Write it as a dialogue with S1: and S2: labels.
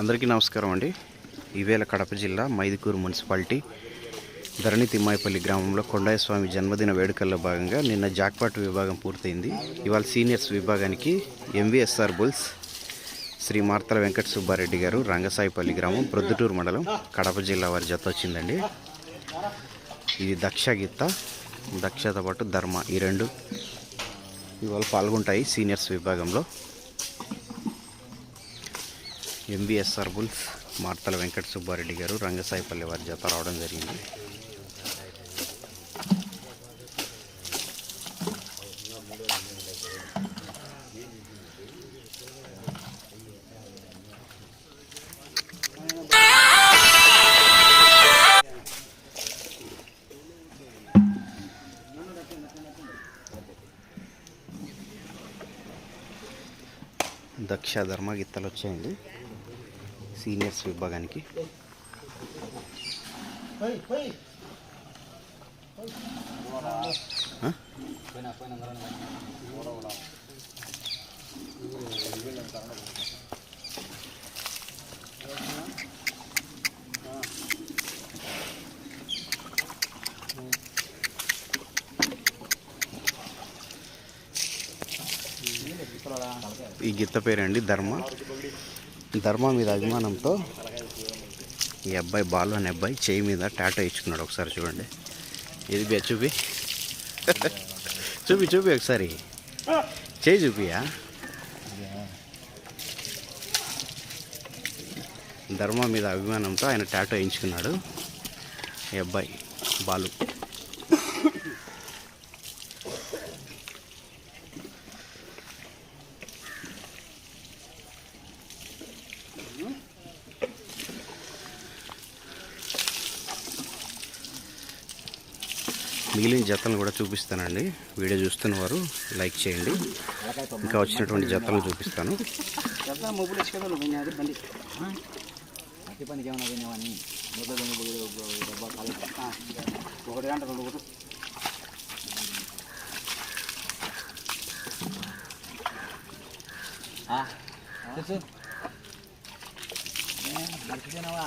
S1: అందరికీ నమస్కారం అండి. ఈవేళ కడప జిల్లా మైదుకూరు మున్సిపాలిటీ ధరణి తిమ్మాయిపల్లి గ్రామంలో కొండయ్య స్వామి జన్మదిన వేడుకల్లో భాగంగా నిన్న జాక్పాట్ విభాగం పూర్తయింది. ఇవాళ సీనియర్స్ విభాగానికి ఎంవిఎస్ఆర్ బుల్స్ శ్రీ మార్తల వెంకట సుబ్బారెడ్డి గారు రంగసాయిపల్లి గ్రామం ప్రొద్దుటూరు మండలం కడప జిల్లా వారి జత వచ్చిందండి. ఇది దక్ష గీత దక్షతో పాటు ధర్మ ఈ రెండు ఇవాళ పాల్గొంటాయి సీనియర్స్ విభాగంలో. ఎంబీఎస్ఆర్ బుల్స్ మార్తల వెంకట సుబ్బారెడ్డి గారు రంగసాయిపల్లి వారి జత రావడం జరిగింది. దక్ష ధర్మ గిత్తలు వచ్చాయండి సీనియర్స్ విభాగానికి. ఈ గిత్త పేరండి ధర్మ. ధర్మం మీద అభిమానంతో ఈ అబ్బాయి బాలు అనే అబ్బాయి చేయి మీద టాటా ఇచ్చుకున్నాడు ఒకసారి చూడండి. ఇది బే చూపి. చూపి చూపి ఒకసారి. చేయి చూపియా? ధర్మం మీద అభిమానంతో ఆయన టాటో వేయించుకున్నాడు ఈ అబ్బాయి బాలు. మిగిలిన జతలను కూడా చూపిస్తానండి వీడియో చూస్తున్న వారు లైక్ చేయండి ఇంకా వచ్చినటువంటి జతలను చూపిస్తాను
S2: ఎంత మొబైల్ పనికి ఏమైనా మొదలు ఒకటి గంట రెండు ఒకటి మర్చిపోయినావా